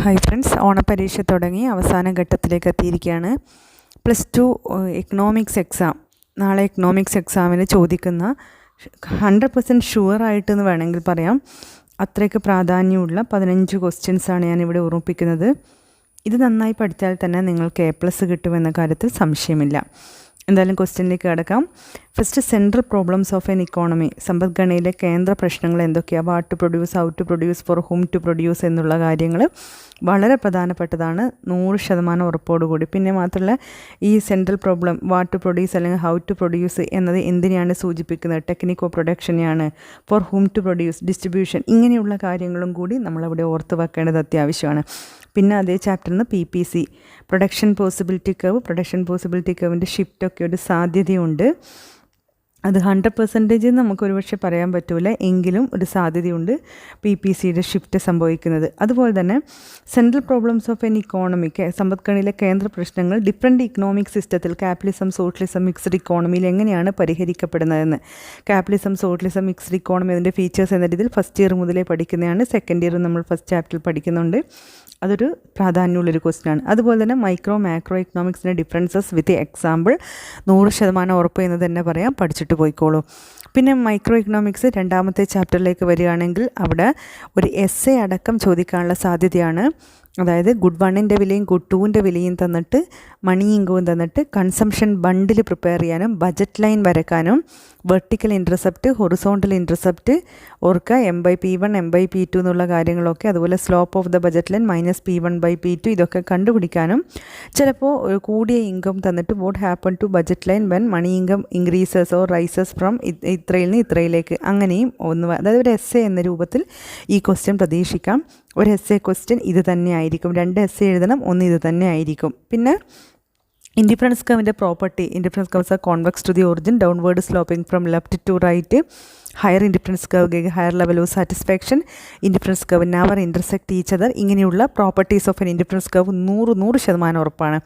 Hi friends ഓണപരീക്ഷ തുടങ്ങി അവസാന ഘട്ടത്തിലേക്ക് എത്തിയിരിക്കുകയാണ്. പ്ലസ് ടു എക്കണോമിക്സ് എക്സാം നാളെ എക്കണോമിക്സ് എക്സാമിന് ചോദിക്കുന്ന ഹൺഡ്രഡ് പെർസെന്റ് ഷുവറായിട്ടെന്ന് വേണമെങ്കിൽ പറയാം. അത്രയ്ക്ക് പ്രാധാന്യമുള്ള പതിനഞ്ച് ക്വസ്റ്റ്യൻസാണ് ഇവിടെ ഓർമ്മിപ്പിക്കുന്നത്. ഇത് നന്നായി പഠിച്ചാൽ തന്നെ നിങ്ങൾക്ക് എ പ്ലസ് കിട്ടുമെന്ന കാര്യത്തിൽ സംശയമില്ല. എന്തായാലും ക്വസ്റ്റ്യനിലേക്ക് കിടക്കാം. First central problems of an economy സമ്പദ്ഘടനയിലെ കേന്ദ്ര പ്രശ്നങ്ങൾ എന്തൊക്കെയാണ് what to produce how to produce for whom to produce എന്നുള്ള കാര്യങ്ങൾ വളരെ പ്രധാനപ്പെട്ടതാണ്. നൂറ് ശതമാനം ഉറപ്പോടുകൂടി പിന്നെ മാത്രമല്ല ഈ central problem what to produce അല്ലെങ്കിൽ ഹൗ ടു പ്രൊഡ്യൂസ് എന്നത് എന്തിനെയാണ് സൂചിപ്പിക്കുന്നത്? ടെക്നിക്കോ പ്രൊഡക്ഷനെയാണ് for whom to produce distribution ഇങ്ങനെയുള്ള കാര്യങ്ങളും കൂടി നമ്മളവിടെ ഓർത്ത് വെക്കേണ്ടത് അത്യാവശ്യമാണ്. പിന്നെ അതേ ചാപ്റ്ററിൽ നിന്ന് P P C production possibility curve production possibility കർവിന്റെ ഷിഫ്റ്റൊക്കെ ഒരു സാധ്യതയുണ്ട്. അത് ഹൺഡ്രഡ് പെർസെന്റേജ് നമുക്ക് ഒരുപക്ഷെ പറയാൻ പറ്റില്ല എങ്കിലും ഒരു സാധ്യതയുണ്ട് പി പി സിയുടെ ഷിഫ്റ്റ് സംഭവിക്കുന്നത്. അതുപോലെ തന്നെ central problems of an economic സമ്പദ്ഘടനയിലെ കേന്ദ്ര പ്രശ്നങ്ങൾ ഡിഫറെന്റ് ഇക്കണോമിക് സിസ്റ്റത്തിൽ ക്യാപിറ്റലിസം സോഷ്യലിസം മിക്സ്ഡ് ഇക്കോണമിയിൽ എങ്ങനെയാണ് പരിഹരിക്കപ്പെടുന്നതെന്ന്. ക്യാപിറ്റലിസം സോഷ്യലിസം മിക്സ്ഡ് ഇക്കോണമി അതിന്റെ ഫീച്ചേഴ്സ് എന്ന രീതിയിൽ ഫസ്റ്റ് ഇയർ മുതലേ പഠിക്കുന്നതാണ്. സെക്കൻഡ് ഇയർ നമ്മൾ ഫസ്റ്റ് ചാപ്റ്ററിൽ പഠിക്കുന്നുണ്ട്. അതൊരു പ്രാധാന്യമുള്ളൊരു ക്വസ്റ്റ്യൻ ആണ്. അതുപോലെ തന്നെ മൈക്രോ മാക്രോ ഇക്കണോമിക്സിന്റെ ഡിഫറൻസസ് വിത്ത് എക്സാമ്പിൾ നൂറ് ശതമാനം ഉറപ്പ് എന്ന് തന്നെ പറയാം. പഠിച്ചിട്ട് പോയിക്കോളൂ. പിന്നെ മൈക്രോ ഇക്കണോമിക്സ് രണ്ടാമത്തെ ചാപ്റ്ററിലേക്ക് വരികയാണെങ്കിൽ അവിടെ ഒരു എസ് എ അടക്കം ചോദിക്കാനുള്ള സാധ്യതയാണ്. അതായത് ഗുഡ് വണ്ണിന്റെ വിലയും ഗുഡ് ടൂവിന്റെ വിലയും തന്നിട്ട് മണി ഇൻകവും തന്നിട്ട് കൺസംഷൻ ബണ്ടിൽ പ്രിപ്പയർ ചെയ്യാനും ബജറ്റ് ലൈൻ വരക്കാനും വെർട്ടിക്കൽ ഇന്റർസെപ്റ്റ് ഹൊറിസോണ്ടൽ ഇന്റർസെപ്റ്റ് ഓർക്കുക M by P one M by P two എന്നുള്ള കാര്യങ്ങളൊക്കെ അതുപോലെ slope of the budget line minus P one by P two ഇതൊക്കെ കണ്ടുപിടിക്കാനും ചിലപ്പോൾ കൂടിയ ഇൻകം തന്നിട്ട് what happen to budget line when money income increases or rises from ഇത്രയിൽ നിന്ന് ഇത്രയിലേക്ക് അങ്ങനെയും ഒന്ന് അതായത് ഒരു എസ് എന്ന രൂപത്തിൽ ഈ ക്വസ്റ്റ്യൻ പ്രതീക്ഷിക്കാം. ഒരു എസ് എ ക്വസ്റ്റ്യൻ ഇത് തന്നെ ആയിരിക്കും. രണ്ട് എസ് എ എഴുതണം ഒന്ന് ഇത് തന്നെ ആയിരിക്കും. പിന്നെ indifference കവിന്റെ property indifference curves are convex to the origin downward sloping from left to right higher indifference curve ഗെഗ് higher level of satisfaction indifference curve never intersect each other ഇങ്ങനെയുള്ള properties of an indifference curve നൂറ് നൂറ് ശതമാനം ഉറപ്പാണ്.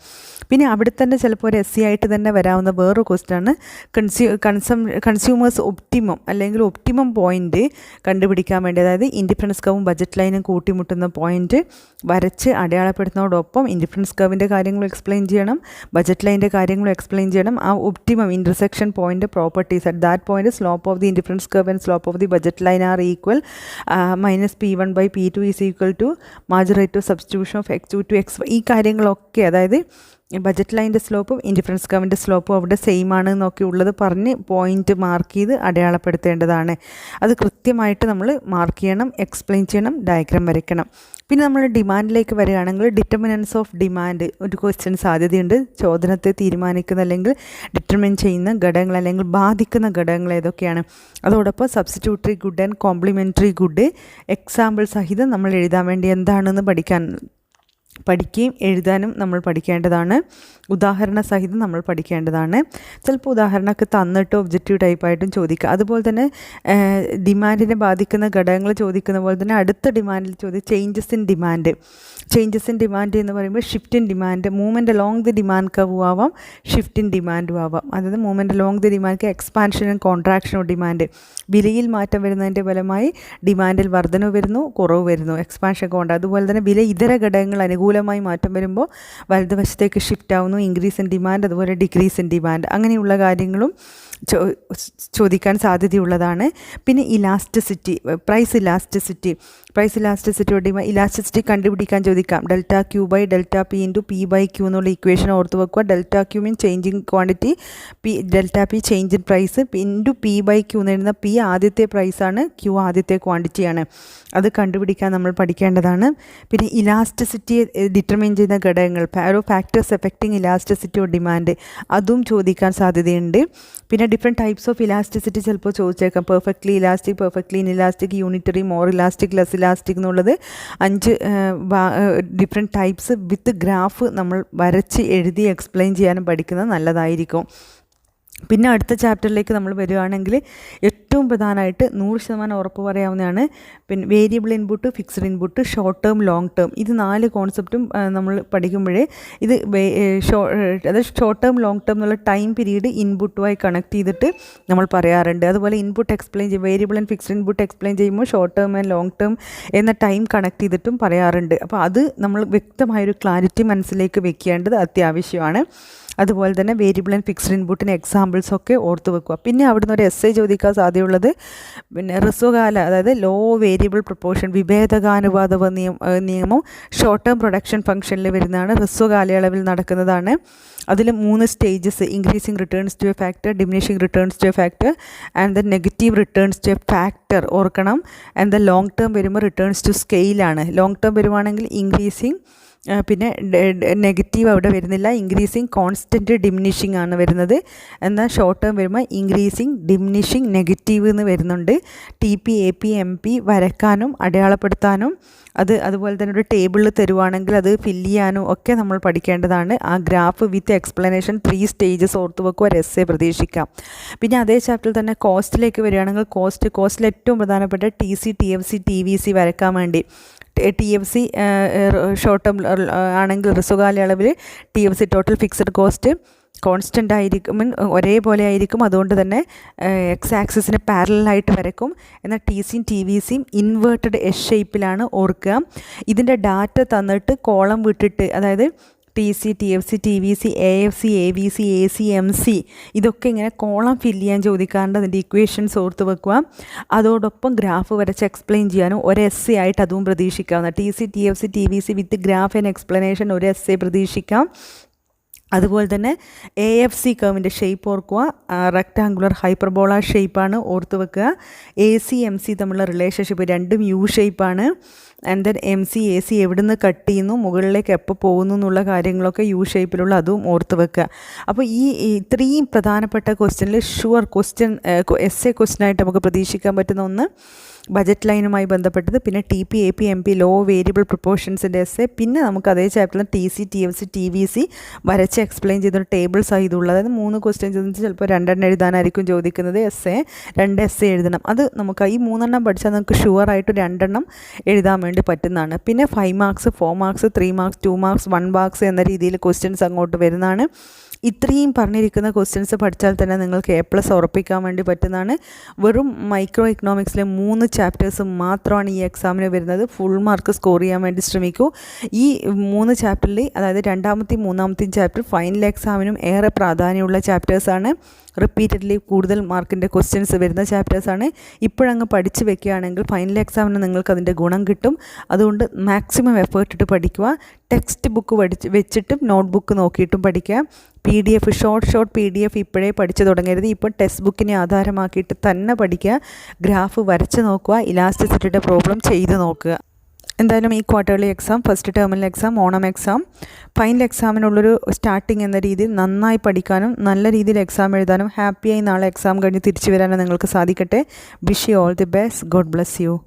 പിന്നെ അവിടെ തന്നെ ചിലപ്പോൾ ഒരു എസ് സി ആയിട്ട് തന്നെ വരാവുന്ന വേറൊരു ക്വസ്റ്റാണ് കൺസ്യൂ കൺസം കൺസ്യൂമേഴ്സ് ഒപ്റ്റിമം അല്ലെങ്കിൽ ഒപ്റ്റിമം പോയിന്റ് കണ്ടുപിടിക്കാൻ വേണ്ടി അതായത് ഇൻഡിഫറൻസ് കർവും ബജറ്റ് ലൈനും കൂട്ടിമുട്ടുന്ന പോയിന്റ് വരച്ച് അടയാളപ്പെടുത്തുന്നതോടൊപ്പം ഇൻഡിഫറൻസ് കർവിന്റെ കാര്യങ്ങൾ എക്സ്പ്ലെയിൻ ചെയ്യണം ബജറ്റ് ലൈന്റെ കാര്യങ്ങളും എക്സ്പ്ലെയിൻ ചെയ്യണം. ആ optimum intersection point properties at that point slope of the indifference curve and slope of the budget line are equal minus P one by P two is equal to marginal rate of substitution of X two to X ഈ കാര്യങ്ങളൊക്കെ അതായത് budget ലൈന്റെ സ്ലോപ്പും indifference കവിന്റെ സ്ലോപ്പും അവിടെ same ആണ് എന്നൊക്കെ ഉള്ളത് പറഞ്ഞ് point mark ചെയ്ത് അടയാളപ്പെടുത്തേണ്ടതാണ്. അത് കൃത്യമായിട്ട് നമ്മൾ മാർക്ക് ചെയ്യണം എക്സ്പ്ലെയിൻ ചെയ്യണം ഡയഗ്രാം വരയ്ക്കണം. പിന്നെ നമ്മൾ ഡിമാൻഡിലേക്ക് വരികയാണെങ്കിൽ ഡിറ്റർമിനൻസ് ഓഫ് ഡിമാൻഡ് ഒരു ക്വസ്റ്റ്യൻ സാധ്യതയുണ്ട്. ചോദനത്തെ തീരുമാനിക്കുന്ന അല്ലെങ്കിൽ ഡിറ്റർമിൻ ചെയ്യുന്ന ഘടകങ്ങൾ അല്ലെങ്കിൽ ബാധിക്കുന്ന ഘടകങ്ങൾ ഏതൊക്കെയാണ്? അതോടൊപ്പം substitutory good and complementary good example സഹിതം നമ്മൾ എഴുതാൻ വേണ്ടി എന്താണെന്ന് പഠിക്കാൻ പഠിക്കുകയും എഴുതാനും നമ്മൾ പഠിക്കേണ്ടതാണ്. ഉദാഹരണ സഹിതം നമ്മൾ പഠിക്കേണ്ടതാണ്. ചിലപ്പോൾ ഉദാഹരണമൊക്കെ തന്നിട്ട് ഒബ്ജക്റ്റീവ് ടൈപ്പായിട്ടും ചോദിക്കുക അതുപോലെ തന്നെ ഡിമാൻഡിനെ ബാധിക്കുന്ന ഘടകങ്ങൾ ചോദിക്കുന്ന പോലെ തന്നെ അടുത്ത ഡിമാൻഡിൽ ചോദിക്കുക changes in demand changes in demand എന്ന് പറയുമ്പോൾ shift in demand movement along the demand കവും ആവാം ഷിഫ്റ്റ് ഇൻ ഡിമാൻഡും ആവാം. അതായത് മൂവ്മെന്റ് അലോങ് ദി ഡിമാൻഡ് എക്സ്പാൻഷനും കോൺട്രാക്ഷനും ഡിമാൻഡ് വിലയിൽ മാറ്റം വരുന്നതിന്റെ ഫലമായി ഡിമാൻഡിൽ വർധനവ് വരുന്നു കുറവ് വരുന്നു എക്സ്പാൻഷൻ കോണ്ട. അതുപോലെ തന്നെ വില ഇതര ഘടകങ്ങൾ അനുകൂലമായി മാറ്റം വരുമ്പോൾ വലതുവശത്തേക്ക് ഷിഫ്റ്റ് ആവുന്നു. ഇൻക്രീസ് ഇൻ ഡിമാൻഡ് അതുപോലെ ഡിക്രീസ് ഇൻ ഡിമാൻഡ് അങ്ങനെയുള്ള കാര്യങ്ങളും ചോദിക്കാൻ സാധ്യതയുള്ളതാണ്. പിന്നെ elasticity price elasticity price elasticity പറയുമ്പോൾ ഇലാസ്റ്റിസിറ്റി കണ്ടുപിടിക്കാൻ ചോദിക്കാം. Delta Q by delta P into P by Q എന്നുള്ള ഇക്വേഷൻ ഓർത്ത് വെക്കുക. Delta Q mean changing quantity P delta P change in price into P by Q എന്ന് എഴുതുന്ന P ആദ്യത്തെ പ്രൈസാണ് ക്യൂ ആദ്യത്തെ ക്വാണ്ടിറ്റിയാണ് അത് കണ്ടുപിടിക്കാൻ നമ്മൾ പഠിക്കേണ്ടതാണ്. പിന്നെ ഇലാസ്റ്റിസിറ്റിയെ ഡിറ്റർമിൻ ചെയ്യുന്ന ഘടകങ്ങൾ ഓരോ factors affecting elasticity of demand അതും ചോദിക്കാൻ സാധ്യതയുണ്ട്. പിന്നെ ഡിഫറെന്റ് ടൈപ്സ് ഓഫ് ഇലാസ്റ്റിസിറ്റി ചിലപ്പോൾ ചോദിച്ചേക്കാം. Perfectly elastic perfectly elastic unitary more elastic less elastic എന്നുള്ളത് അഞ്ച് ഡിഫറെന്റ് ടൈപ്സ് വിത്ത് ഗ്രാഫ് നമ്മൾ വരച്ച് എഴുതി എക്സ്പ്ലെയിൻ ചെയ്യാനും പഠിക്കുന്നത് നല്ലതായിരിക്കും. പിന്നെ അടുത്ത ചാപ്റ്ററിലേക്ക് നമ്മൾ വരികയാണെങ്കിൽ ഏറ്റവും പ്രധാനമായിട്ട് നൂറ് ശതമാനം ഉറപ്പ് പറയാവുന്നതാണ്. പിന്നെ variable input fixed input short term long term ഇത് നാല് കോൺസെപ്റ്റും നമ്മൾ പഠിക്കുമ്പോഴേ ഇത് അതായത് ഷോർട്ട് ടേം ലോങ് ടേം എന്നുള്ള ടൈം പീരീഡ് ഇൻപുട്ടുമായി കണക്ട് ചെയ്തിട്ട് നമ്മൾ പറയാറുണ്ട്. അതുപോലെ ഇൻപുട്ട് എക്സ്പ്ലെയിൻ ചെയ്യും variable and fixed input explain ചെയ്യുമ്പോൾ short term and long term എന്ന ടൈം കണക്ട് ചെയ്തിട്ടും പറയാറുണ്ട്. അപ്പോൾ അത് നമ്മൾ വ്യക്തമായൊരു ക്ലാരിറ്റി മനസ്സിലേക്ക് വെക്കേണ്ടത് അത്യാവശ്യമാണ്. അതുപോലെ തന്നെ വേരിയബിൾ ആൻഡ് ഫിക്സ്ഡ് ഇൻപുട്ടിന് എക്സാമ്പിൾസ് ഒക്കെ ഓർത്ത് വെക്കുക. പിന്നെ അവിടുന്ന് ഒരു എസ് ഐ ചോദിക്കാൻ സാധ്യതയുള്ളത് പിന്നെ ഹ്രസ്വകാല അതായത് ലോ വേരിയബിൾ പ്രപ്പോർഷൻ വിഭേദകാനുപാത നിയമം ഷോർട്ട് ടേം പ്രൊഡക്ഷൻ ഫംഗ്ഷനിൽ വരുന്നതാണ്. ഹ്രസ്വകാലയളവിൽ നടക്കുന്നതാണ്. അതിൽ മൂന്ന് stages increasing returns to a factor diminishing returns to a factor and the negative returns to a factor ഓർക്കണം. ആൻഡ് ദ ലോങ് ടേം വരുമ്പോൾ റിട്ടേൺസ് ടു സ്കെയിലാണ് ലോങ് ടേം വരുവാണെങ്കിൽ ഇൻക്രീസിങ് പിന്നെ നെഗറ്റീവ് അവിടെ വരുന്നില്ല. ഇൻക്രീസിങ് കോൺസ്റ്റന്റ് ഡിമിനിഷിങ് ആണ് വരുന്നത്. എന്നാൽ ഷോർട്ട് ടേം വരുമ്പോൾ ഇൻക്രീസിങ് ഡിമിനിഷിങ് നെഗറ്റീവ് എന്ന് വരുന്നുണ്ട്. T P A P M P വരക്കാനും അടയാളപ്പെടുത്താനും അത് അതുപോലെ തന്നെ ഒരു ടേബിളിൽ തരുവാണെങ്കിൽ അത് ഫില്ല് ചെയ്യാനും ഒക്കെ നമ്മൾ പഠിക്കേണ്ടതാണ്. ആ graph with explanation three stages ഓർത്ത് വെക്കുക ഒരു എസ് എ പ്രതീക്ഷിക്കാം. പിന്നെ അതേ ചാപ്റ്ററിൽ തന്നെ കോസ്റ്റിലേക്ക് വരികയാണെങ്കിൽ കോസ്റ്റ് കോസ്റ്റിൽ ഏറ്റവും പ്രധാനപ്പെട്ട T C T F C T V C വരക്കാൻ വേണ്ടി. T F C short term ആണെങ്കിൽ ഹ്രസ്വകാലയളവിൽ T F C total fixed cost constant ആയിരിക്കും മീൻ ഒരേപോലെ ആയിരിക്കും. അതുകൊണ്ട് തന്നെ എക്സ് ആക്സിസിന് പാരലായിട്ട് വരക്കും എന്നാൽ ടി സിയും ടി വി സിയും ഇൻവേർട്ടഡ് എസ് ഷേപ്പിലാണ് ഓർക്കുക. ഇതിന്റെ ഡാറ്റ തന്നിട്ട് കോളം വിട്ടിട്ട് അതായത് T C T F C T V C A F C A V C A C M C ഇതൊക്കെ ഇങ്ങനെ കോളം ഫില്ല് ചെയ്യാൻ ചോദിക്കാറുണ്ട്. അതിന്റെ ഇക്വേഷൻസ് ഓർത്ത് വെക്കുക. അതോടൊപ്പം ഗ്രാഫ് വരച്ച് എക്സ്പ്ലെയിൻ ചെയ്യാനും ഒരു എസ് സി ആയിട്ട് അതും പ്രതീക്ഷിക്കാവുന്ന T C T F C T V C with graph and explanation ഒരു എസ് എ പ്രതീക്ഷിക്കാം. അതുപോലെ തന്നെ എ എഫ് സി കർവിന്റെ ഷേപ്പ് ഓർക്കുക റെക്റ്റാങ്കുലർ ഹൈപ്പർബോള ഷേപ്പാണ് ഓർത്ത് വെക്കുക. എ സി എം സി തമ്മിലുള്ള റിലേഷൻഷിപ്പ് രണ്ടും യു ഷേപ്പാണ് and then M C A C എവിടെ നിന്ന് കട്ട് ചെയ്യുന്നു മുകളിലേക്ക് എപ്പോൾ പോകുന്നു എന്നുള്ള കാര്യങ്ങളൊക്കെ യു ഷേപ്പിലുള്ള അതും ഓർത്ത് വെക്കുക. അപ്പോൾ ഈ ഇത്രയും പ്രധാനപ്പെട്ട ക്വസ്റ്റ്യനിൽ ഷുവർ ക്വസ്റ്റ്യൻ എസ് എ ക്വസ്റ്റ്യനായിട്ട് നമുക്ക് പ്രതീക്ഷിക്കാൻ പറ്റുന്ന ഒന്ന് ബജറ്റ് ലൈനുമായി ബന്ധപ്പെട്ടത് പിന്നെ T P A P M P law variable പ്രിപ്പോർഷൻസിന്റെ S A പിന്നെ നമുക്ക് അതേ ചാപ്റ്ററിൽ T C T F C T V C വരച്ച് എക്സ്പ്ലെയിൻ ചെയ്തൊരു ടേബിൾ സഹിതമുള്ള അതായത് മൂന്ന് ക്വസ്റ്റ്യൻ ചോദിച്ചാൽ ചിലപ്പോൾ രണ്ടെണ്ണം എഴുതാനായിരിക്കും ചോദിക്കുന്നത്. എസ് എ രണ്ട് എസ് എ എഴുതണം. അത് നമുക്ക് ഈ മൂന്നെണ്ണം പഠിച്ചാൽ നമുക്ക് ഷുവറായിട്ട് രണ്ടെണ്ണം എഴുതാൻ വേണ്ടി പറ്റുന്നതാണ്. പിന്നെ five marks four marks three marks two marks one marks എന്ന രീതിയിൽ ക്വസ്റ്റ്യൻസ് അങ്ങോട്ട് വരുന്നതാണ്. ഇത്രയും പറഞ്ഞിരിക്കുന്ന ക്വസ്റ്റ്യൻസ് പഠിച്ചാൽ തന്നെ നിങ്ങൾക്ക് എ പ്ലസ് ഉറപ്പിക്കാൻ വേണ്ടി പറ്റുന്നതാണ്. വെറും മൈക്രോ ഇക്കണോമിക്സിലെ മൂന്ന് ചാപ്റ്റേഴ്സ് മാത്രമാണ് ഈ എക്സാമിന് വരുന്നത്. ഫുൾ മാർക്ക് സ്കോർ ചെയ്യാൻ വേണ്ടി ശ്രമിക്കൂ. ഈ മൂന്ന് ചാപ്റ്ററിൽ അതായത് രണ്ടാമത്തെയും മൂന്നാമത്തെയും ചാപ്റ്റർ ഫൈനൽ എക്സാമിനും ഏറെ പ്രാധാന്യമുള്ള ചാപ്റ്റേഴ്സാണ് റിപ്പീറ്റഡ്ലി കൂടുതൽ മാർക്കിന്റെ ക്വസ്റ്റ്യൻസ് വരുന്ന ചാപ്റ്റേഴ്സാണ് ഇപ്പോഴങ്ങ് പഠിച്ചു വെക്കുകയാണെങ്കിൽ ഫൈനൽ എക്സാമിന് നിങ്ങൾക്ക് അതിന്റെ ഗുണം കിട്ടും. അതുകൊണ്ട് മാക്സിമം എഫേർട്ട് ഇട്ട് പഠിക്കുക. ടെക്സ്റ്റ് ബുക്ക് പഠിച്ച് വെച്ചിട്ടും നോട്ട് ബുക്ക് നോക്കിയിട്ടും പഠിക്കുക. P D F short short P D F ഇപ്പോഴേ പഠിച്ചു തുടങ്ങരുത്. ഇപ്പോൾ ടെക്സ്റ്റ് ബുക്കിനെ ആധാരമാക്കിയിട്ട് തന്നെ പഠിക്കുക. ഗ്രാഫ് വരച്ച് നോക്കുക. ഇലാസ്റ്റിസിറ്റിയുടെ പ്രോബ്ലം ചെയ്ത് നോക്കുക. എന്തായാലും ഈ ക്വാർട്ടർലി എക്സാം ഫസ്റ്റ് ടേമിൽ എക്സാം ഓണം എക്സാം ഫൈനൽ എക്സാമിനുള്ളൊരു സ്റ്റാർട്ടിംഗ് എന്ന രീതിയിൽ നന്നായി പഠിക്കാനും നല്ല രീതിയിൽ എക്സാം എഴുതാനും ഹാപ്പിയായി നാളെ എക്സാം കഴിഞ്ഞ് തിരിച്ചു വരാനും നിങ്ങൾക്ക് സാധിക്കട്ടെ. Wish you all the best God bless you